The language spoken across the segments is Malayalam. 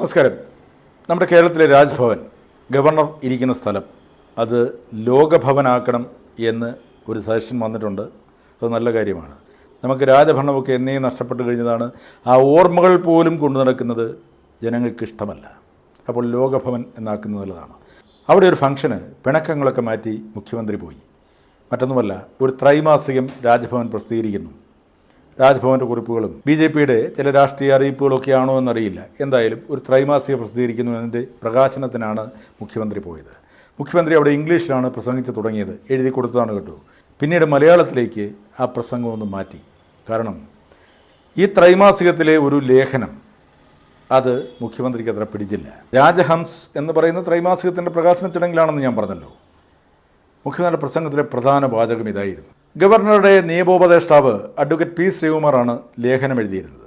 നമസ്കാരം. നമ്മുടെ കേരളത്തിലെ രാജ്ഭവൻ ഗവർണർ ഇരിക്കുന്ന സ്ഥലം. അത് ലോകഭവനാക്കണം എന്ന് ഒരു സജഷൻ വന്നിട്ടുണ്ട്. അത് നല്ല കാര്യമാണ്. നമുക്ക് രാജഭരണമൊക്കെ എന്നേ നഷ്ടപ്പെട്ട് കഴിഞ്ഞതാണ്. ആ ഓർമ്മകൾ പോലും കൊണ്ടു നടക്കുന്നത് ജനങ്ങൾക്ക് ഇഷ്ടമല്ല അപ്പോൾ ലോകഭവൻ എന്നാക്കുന്നത് നല്ലതാണ്. അവിടെ ഒരു ഫംഗ്ഷന് പിണക്കങ്ങളൊക്കെ മാറ്റി മുഖ്യമന്ത്രി പോയി. മറ്റൊന്നുമല്ല ഒരു ത്രൈമാസികം രാജ്ഭവൻ പ്രസിദ്ധീകരിക്കുന്നു. രാജ്ഭവന്റെ കുറിപ്പുകളും ബി ജെ പിയുടെ ചില രാഷ്ട്രീയ അറിയിപ്പുകളൊക്കെയാണോ എന്നറിയില്ല. എന്തായാലും ഒരു ത്രൈമാസിക പ്രസിദ്ധീകരിക്കുന്നു എന്നതിന്റെ പ്രകാശനത്തിനാണ് മുഖ്യമന്ത്രി പോയത്. മുഖ്യമന്ത്രി അവിടെ ഇംഗ്ലീഷിലാണ് പ്രസംഗിച്ച് തുടങ്ങിയത്. എഴുതി കൊടുത്തതാണ് കേട്ടോ. പിന്നീട് മലയാളത്തിലേക്ക് ആ പ്രസംഗം ഒന്ന് മാറ്റി. കാരണം ഈ ത്രൈമാസികത്തിലെ ഒരു ലേഖനം അത് മുഖ്യമന്ത്രിക്ക് അത്ര പിടിച്ചില്ല. രാജഹംസ് എന്ന് പറയുന്ന ത്രൈമാസികത്തിന്റെ പ്രകാശന ചടങ്ങിലാണെന്ന് ഞാൻ പറഞ്ഞല്ലോ. മുഖ്യമന്ത്രിയുടെ പ്രസംഗത്തിലെ പ്രധാന വാചകം ഇതായിരുന്നു. ഗവർണറുടെ നിയമോപദേഷ്ടാവ് അഡ്വക്കേറ്റ് പി ശ്രീകുമാറാണ് ലേഖനം എഴുതിയിരുന്നത്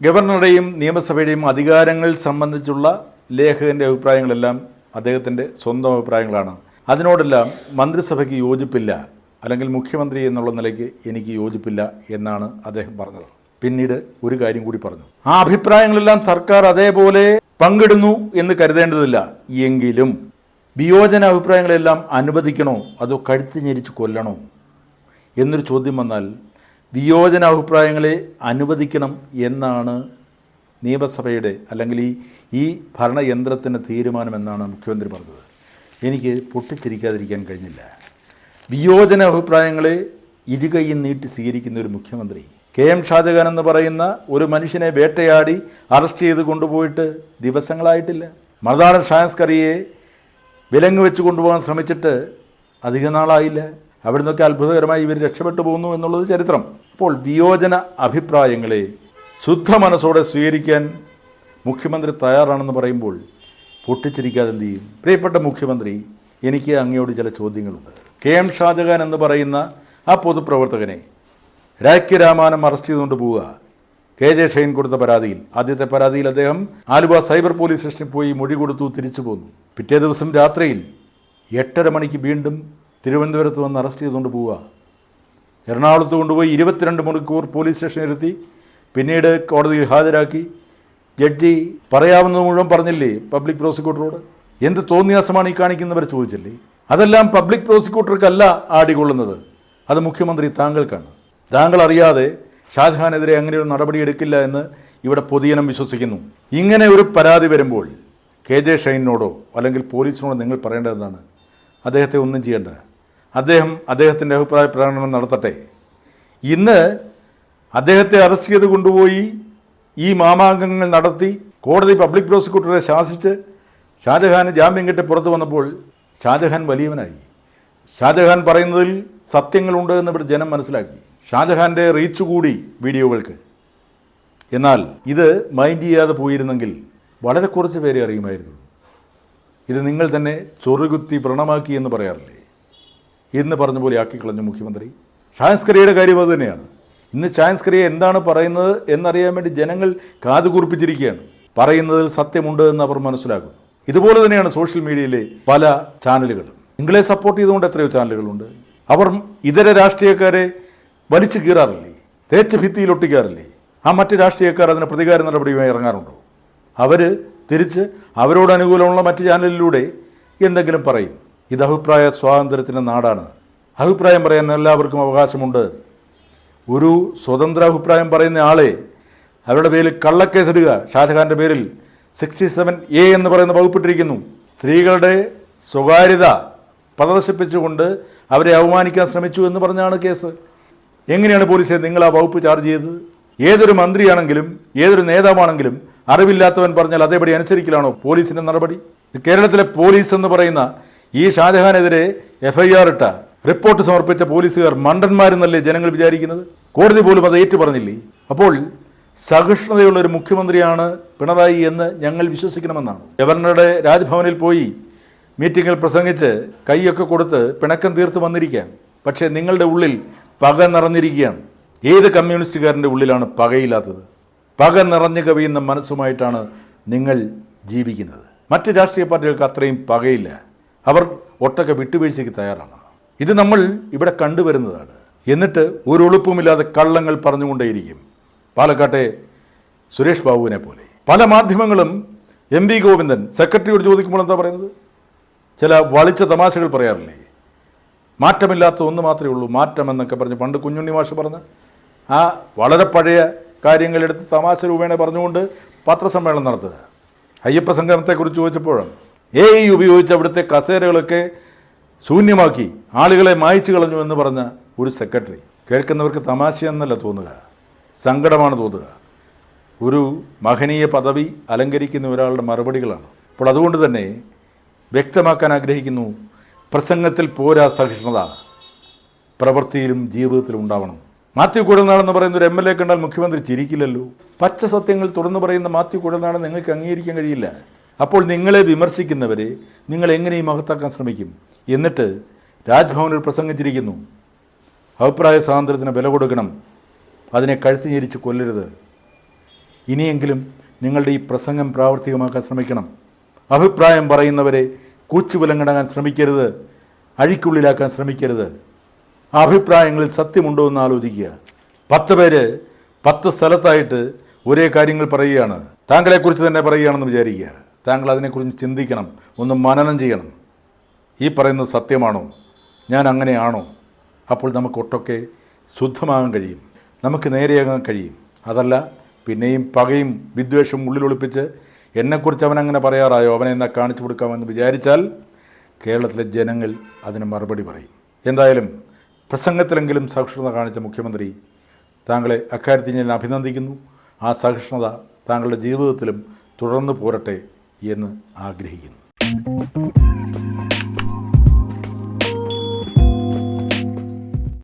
ഗവർണറുടെയും നിയമസഭയുടെയും അധികാരങ്ങൾ സംബന്ധിച്ചുള്ള ലേഖകന്റെ അഭിപ്രായങ്ങളെല്ലാം അദ്ദേഹത്തിന്റെ സ്വന്തം അഭിപ്രായങ്ങളാണ്. അതിനോടെല്ലാം മന്ത്രിസഭയ്ക്ക് യോജിപ്പില്ല അല്ലെങ്കിൽ മുഖ്യമന്ത്രി എന്നുള്ള നിലയ്ക്ക് എനിക്ക് യോജിപ്പില്ല എന്നാണ് അദ്ദേഹം പറഞ്ഞത്. പിന്നീട് ഒരു കാര്യം കൂടി പറഞ്ഞു. ആ അഭിപ്രായങ്ങളെല്ലാം സർക്കാർ അതേപോലെ പങ്കിടുന്നു എന്ന് കരുതേണ്ടതില്ല. എങ്കിലും വിയോജന അഭിപ്രായങ്ങളെല്ലാം അനുവദിക്കണോ? അതോ കഴുത്ത് ഞെരിച്ച് കൊല്ലണോ? എന്നൊരു ചോദ്യം വന്നാൽ വിയോജന അഭിപ്രായങ്ങളെ അനുവദിക്കണം എന്നാണ് നിയമസഭയുടെ അല്ലെങ്കിൽ ഈ ഈ ഭരണയന്ത്രത്തിന്റെ തീരുമാനമെന്നാണ് മുഖ്യമന്ത്രി പറഞ്ഞത്. എനിക്ക് പൊട്ടിച്ചിരിക്കാതിരിക്കാൻ കഴിഞ്ഞില്ല. വിയോജന അഭിപ്രായങ്ങളെ ഇരുകൈയും നീട്ടി സ്വീകരിക്കുന്ന ഒരു മുഖ്യമന്ത്രി കെ എം ഷാജഹാൻ എന്ന് പറയുന്ന ഒരു മനുഷ്യനെ വേട്ടയാടി അറസ്റ്റ് ചെയ്ത് കൊണ്ടുപോയിട്ട് ദിവസങ്ങളായിട്ടില്ല. മർദാന ഷാൻസ്കറിയെ വിലങ്ങ് വെച്ച് കൊണ്ടുപോകാൻ ശ്രമിച്ചിട്ട് അധിക നാളായില്ല. അവിടെ നിന്നൊക്കെ അത്ഭുതകരമായി ഇവർ രക്ഷപ്പെട്ടു പോകുന്നു എന്നുള്ളത് ചരിത്രം. അപ്പോൾ വിയോജന അഭിപ്രായങ്ങളെ ശുദ്ധ മനസ്സോടെ സ്വീകരിക്കാൻ മുഖ്യമന്ത്രി തയ്യാറാണെന്ന് പറയുമ്പോൾ പൊട്ടിച്ചിരിക്കാതെ എന്ത് ചെയ്യും? പ്രിയപ്പെട്ട മുഖ്യമന്ത്രി എനിക്ക് അങ്ങയോട് ചില ചോദ്യങ്ങളുണ്ട്. കെ എം ഷാജഹാൻ എന്ന് പറയുന്ന ആ പൊതുപ്രവർത്തകനെ രാഖ്യരാമാനം അറസ്റ്റ് ചെയ്തുകൊണ്ട് പോവുക. കെ ജെ ഷൈൻ കൊടുത്ത പരാതിയിൽ. ആദ്യത്തെ പരാതിയിൽ അദ്ദേഹം ആലുവ സൈബർ പോലീസ് സ്റ്റേഷനിൽ പോയി മൊഴി കൊടുത്തു തിരിച്ചു പോന്നു. പിറ്റേ ദിവസം രാത്രിയിൽ എട്ടര മണിക്ക് വീണ്ടും തിരുവനന്തപുരത്ത് വന്ന് അറസ്റ്റ് ചെയ്തുകൊണ്ട് പോവുക. എറണാകുളത്ത് കൊണ്ടുപോയി ഇരുപത്തിരണ്ട് മണിക്കൂർ പോലീസ് സ്റ്റേഷനിൽ എത്തി പിന്നീട് കോടതിയിൽ ഹാജരാക്കി. ജഡ്ജി പറയാവുന്നത് മുഴുവൻ പറഞ്ഞില്ലേ പബ്ലിക് പ്രോസിക്യൂട്ടറോട്? എന്ത് തോന്നിയാസമാണ് ഈ കാണിക്കുന്നവർ ചോദിച്ചില്ലേ? അതെല്ലാം പബ്ലിക് പ്രോസിക്യൂട്ടർക്കല്ല ആടികൊള്ളുന്നത്. അത് മുഖ്യമന്ത്രി താങ്കൾക്കാണ്. താങ്കൾ അറിയാതെ ഷാജഹാനെതിരെ അങ്ങനെ ഒരു നടപടി എടുക്കില്ല എന്ന് ഇവിടെ പൊതുജനം വിശ്വസിക്കുന്നു. ഇങ്ങനെ ഒരു പരാതി വരുമ്പോൾ കെ ജെ ഷൈനോടോ അല്ലെങ്കിൽ പോലീസിനോടോ നിങ്ങൾ പറയേണ്ടതെന്നാണ് അദ്ദേഹത്തെ ഒന്നും ചെയ്യേണ്ട. അദ്ദേഹം അദ്ദേഹത്തിന്റെ അഭിപ്രായ പ്രകടനം നടത്തട്ടെ. ഇന്ന് അദ്ദേഹത്തെ അറസ്റ്റ് ചെയ്ത് കൊണ്ടുപോയി ഈ മാമാങ്കങ്ങൾ നടത്തി കോടതി പബ്ലിക് പ്രോസിക്യൂട്ടറെ ശാസിച്ച് ഷാജഹാന് ജാമ്യം കിട്ടി പുറത്തു വന്നപ്പോൾ ഷാജഹാൻ വലിയവനായി. ഷാജഹാൻ പറയുന്നതിൽ സത്യങ്ങളുണ്ട് എന്ന് ഇവിടെ ജനം മനസ്സിലാക്കി. ഷാജഹാന്റെ റീച്ച് കൂടി വീഡിയോകൾക്ക്. എന്നാൽ ഇത് മൈൻഡ് ചെയ്യാതെ പോയിരുന്നെങ്കിൽ വളരെ കുറച്ച് പേരെ അറിയുമായിരുന്നു. ഇത് നിങ്ങൾ തന്നെ ചൊറുകുത്തി പ്രണമാക്കി എന്ന് പറയാറില്ലേ? എന്ന് പറഞ്ഞ പോലെ ആക്കിക്കളഞ്ഞു മുഖ്യമന്ത്രി. ഷാൻസ്കറിയുടെ കാര്യം അത് തന്നെയാണ്. ഇന്ന് ഷാൻസ്കറിയ എന്താണ് പറയുന്നത് എന്നറിയാൻ വേണ്ടി ജനങ്ങൾ കാതുകൂർപ്പിച്ചിരിക്കുകയാണ് പറയുന്നതിൽ സത്യമുണ്ട് എന്ന് അവർ മനസ്സിലാക്കുന്നു. ഇതുപോലെ തന്നെയാണ് സോഷ്യൽ മീഡിയയിലെ പല ചാനലുകളും. നിങ്ങളെ സപ്പോർട്ട് ചെയ്തുകൊണ്ട് എത്രയോ ചാനലുകളുണ്ട്. അവർ ഇതര രാഷ്ട്രീയക്കാരെ വലിച്ചു കീറാറില്ലേ? തേച്ച് ഭിത്തിയിൽ ഒട്ടിക്കാറില്ലേ? ആ മറ്റ് രാഷ്ട്രീയക്കാർ അതിന് പ്രതികാര നടപടിയുമായി ഇറങ്ങാറുണ്ടോ? അവർ തിരിച്ച് അവരോട് അനുകൂലമുള്ള മറ്റ് ചാനലിലൂടെ എന്തെങ്കിലും പറയും. ഇത് അഭിപ്രായ സ്വാതന്ത്ര്യത്തിന്റെ നാടാണ്. അഭിപ്രായം പറയാൻ എല്ലാവർക്കും അവകാശമുണ്ട്. ഒരു സ്വതന്ത്ര അഭിപ്രായം പറയുന്ന ആളെ അവരുടെ പേരിൽ കള്ളക്കേസിടുക ഷാജഹാന്റെ പേരിൽ സിക്സ്റ്റി സെവൻ എ എന്ന് പറയുന്ന വകുപ്പിട്ടിരിക്കുന്നു സ്ത്രീകളുടെ സ്വകാര്യത പ്രദർശിപ്പിച്ചുകൊണ്ട് അവരെ അവമാനിക്കാൻ ശ്രമിച്ചു എന്ന് പറഞ്ഞാണ് കേസ്. എങ്ങനെയാണ് പോലീസെ നിങ്ങൾ ആ വകുപ്പ് ചാർജ് ചെയ്തത്? ഏതൊരു മന്ത്രിയാണെങ്കിലും ഏതൊരു നേതാവാണെങ്കിലും അറിവില്ലാത്തവൻ പറഞ്ഞാൽ അതേപടി അനുസരിക്കലാണോ പോലീസിന്റെ നടപടി? കേരളത്തിലെ പോലീസ് എന്ന് പറയുന്ന ഈ ഷാജഹാനെതിരെ എഫ് ഐ ആർ ഇട്ട റിപ്പോർട്ട് സമർപ്പിച്ച പോലീസുകാർ മണ്ടന്മാരെന്നല്ലേ ജനങ്ങൾ വിചാരിക്കുന്നത്? കോടതി പോലും അത് ഏറ്റു പറഞ്ഞില്ലേ അപ്പോൾ സഹിഷ്ണുതയുള്ള ഒരു മുഖ്യമന്ത്രിയാണ് പിണറായി എന്ന് ഞങ്ങൾ വിശ്വസിക്കണമെന്നാണ്. ഗവർണറുടെ രാജ്ഭവനിൽ പോയി മീറ്റിങ്ങിൽ പ്രസംഗിച്ച് കൈയൊക്കെ കൊടുത്ത് പിണക്കം തീർത്ത് വന്നിരിക്കാം പക്ഷേ നിങ്ങളുടെ ഉള്ളിൽ പക നിറഞ്ഞിരിക്കുകയാണ്. ഏത് കമ്മ്യൂണിസ്റ്റുകാരന്റെ ഉള്ളിലാണ് പകയില്ലാത്തത്? പക നിറഞ്ഞു കവിയുന്ന മനസ്സുമായിട്ടാണ് നിങ്ങൾ ജീവിക്കുന്നത്. മറ്റ് രാഷ്ട്രീയ പാർട്ടികൾക്ക് അത്രയും പകയില്ല. അവർ ഒട്ടൊക്കെ വിട്ടുവീഴ്ചയ്ക്ക് തയ്യാറാണ്. ഇത് നമ്മൾ ഇവിടെ കണ്ടുവരുന്നതാണ്. എന്നിട്ട് ഒരു ഒളുപ്പുമില്ലാതെ കള്ളങ്ങൾ പറഞ്ഞുകൊണ്ടേയിരിക്കും പാലക്കാട്ടെ സുരേഷ് ബാബുവിനെ പോലെ. പല മാധ്യമങ്ങളും എം വി ഗോവിന്ദൻ സെക്രട്ടറിയോട് ചോദിക്കുമ്പോൾ എന്താ പറയുന്നത്? ചില വളിച്ച തമാശകൾ പറയാറില്ലേ? മാറ്റമില്ലാത്ത ഒന്ന് മാത്രമേ ഉള്ളൂ മാറ്റം എന്നൊക്കെ പറഞ്ഞ് പണ്ട് കുഞ്ഞുണ്ണി മാഷ് പറഞ്ഞ ആ വളരെ പഴയ കാര്യങ്ങളെടുത്ത് തമാശ രൂപേണ പറഞ്ഞുകൊണ്ട് പത്രസമ്മേളനം നടത്തുക. അയ്യപ്പ സംഗമത്തെക്കുറിച്ച് ചോദിച്ചപ്പോഴാണ് എ ഐ ഉപയോഗിച്ച് അവിടുത്തെ കസേരകളൊക്കെ ശൂന്യമാക്കി ആളുകളെ മായ്ച്ചു കളഞ്ഞു എന്ന് പറഞ്ഞ ഒരു സെക്രട്ടറി. കേൾക്കുന്നവർക്ക് തമാശയെന്നല്ല തോന്നുക സങ്കടമാണ് തോന്നുക. ഒരു മഹനീയ പദവി അലങ്കരിക്കുന്ന ഒരാളുടെ മറുപടികളാണ്. അപ്പോൾ അതുകൊണ്ട് തന്നെ വ്യക്തമാക്കാൻ ആഗ്രഹിക്കുന്നു പ്രസംഗത്തിൽ പോരാ സഹിഷ്ണുത. പ്രവൃത്തിയിലും ജീവിതത്തിലും ഉണ്ടാവണം. മാത്യു കുഴൽനാടെന്ന് പറയുന്ന ഒരു എം എൽ എ കണ്ടാൽ മുഖ്യമന്ത്രി ചിരിക്കില്ലല്ലോ. പച്ച സത്യങ്ങൾ തുറന്നു പറയുന്ന മാത്യു കുഴൽനാട് നിങ്ങൾക്ക് അംഗീകരിക്കാൻ കഴിയില്ല. അപ്പോൾ നിങ്ങളെ വിമർശിക്കുന്നവരെ നിങ്ങൾ എങ്ങനെ ഈ മഹത്താക്കാൻ ശ്രമിക്കും? എന്നിട്ട് രാജ്ഭവനിൽ പ്രസംഗിച്ചിരിക്കുന്നു. അഭിപ്രായ സ്വാതന്ത്ര്യത്തിന് വില കൊടുക്കണം. അതിനെ കഴുത്തി ഞെരിച്ച് കൊല്ലരുത്. ഇനിയെങ്കിലും നിങ്ങളുടെ ഈ പ്രസംഗം പ്രാവർത്തികമാക്കാൻ ശ്രമിക്കണം. അഭിപ്രായം പറയുന്നവരെ കൂച്ചുവിലങ്ങടാൻ ശ്രമിക്കരുത്. അഴിക്കുള്ളിലാക്കാൻ ശ്രമിക്കരുത്. ആ അഭിപ്രായങ്ങളിൽ സത്യമുണ്ടോ എന്ന് ആലോചിക്കുക. പത്ത് പേര് പത്ത് സ്ഥലത്തായിട്ട് ഒരേ കാര്യങ്ങൾ പറയുകയാണ്. താങ്കളെക്കുറിച്ച് തന്നെ പറയുകയാണെന്ന് വിചാരിക്കുക. താങ്കൾ അതിനെക്കുറിച്ച് ചിന്തിക്കണം ഒന്ന് മനനം ചെയ്യണം. ഈ പറയുന്നത് സത്യമാണോ? ഞാൻ അങ്ങനെയാണോ? അപ്പോൾ നമുക്ക് ഒട്ടൊക്കെ ശുദ്ധമാകാൻ കഴിയും. നമുക്ക് നേരെയാകാൻ കഴിയും. അതല്ല പിന്നെയും പകയും വിദ്വേഷവും ഉള്ളിലൊളിപ്പിച്ച് എന്നെക്കുറിച്ച് അവൻ അങ്ങനെ പറയാറായോ? അവനെ എന്നാ കാണിച്ചു കൊടുക്കാമെന്ന് വിചാരിച്ചാൽ കേരളത്തിലെ ജനങ്ങൾ അതിന് മറുപടി പറയും. എന്തായാലും പ്രസംഗത്തിലെങ്കിലും സഹിഷ്ണുത കാണിച്ച മുഖ്യമന്ത്രി താങ്കളെ അക്കാര്യത്തിൽ ഞാൻ അഭിനന്ദിക്കുന്നു. ആ സഹിഷ്ണുത താങ്കളുടെ ജീവിതത്തിലും തുടർന്നു പോരട്ടെ. എന്ന് ആഗ്രഹിക്കുന്നു.